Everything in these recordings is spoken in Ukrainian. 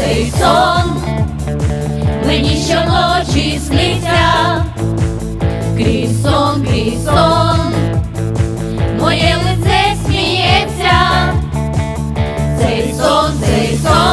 цей сон, мені щоночі сниться, крізь сон, крізь сон, моє лице сміється, цей сон, цей сон,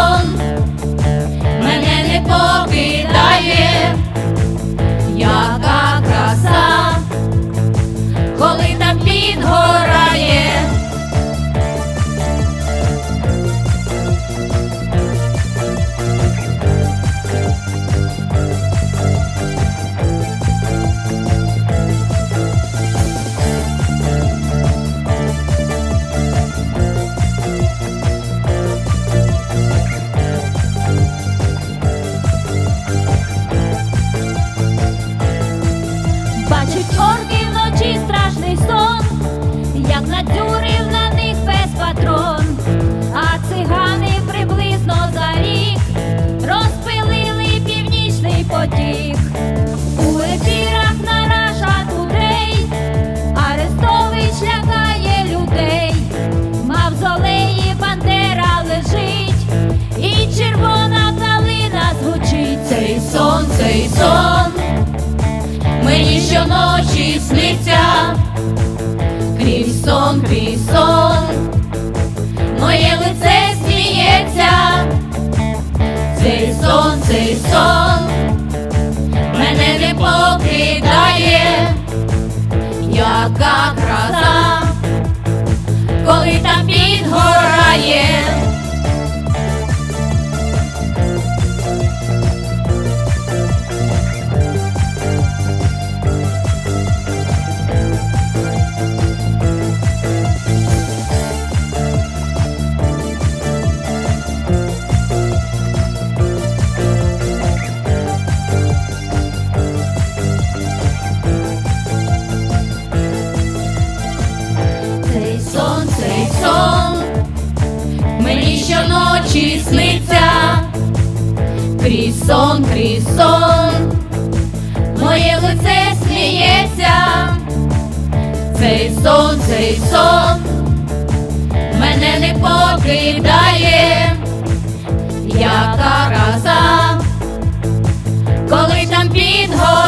орки вночі страшний сон, крізь сон, крізь сон, моє лице сміється, цей сон, цей сон, мене не покидає, яка краса, коли там підгорає. ночі сниться, крізь сон, крізь моє лице сміється, цей сон, цей сон мене не покидає, яка краса, коли там підгорає.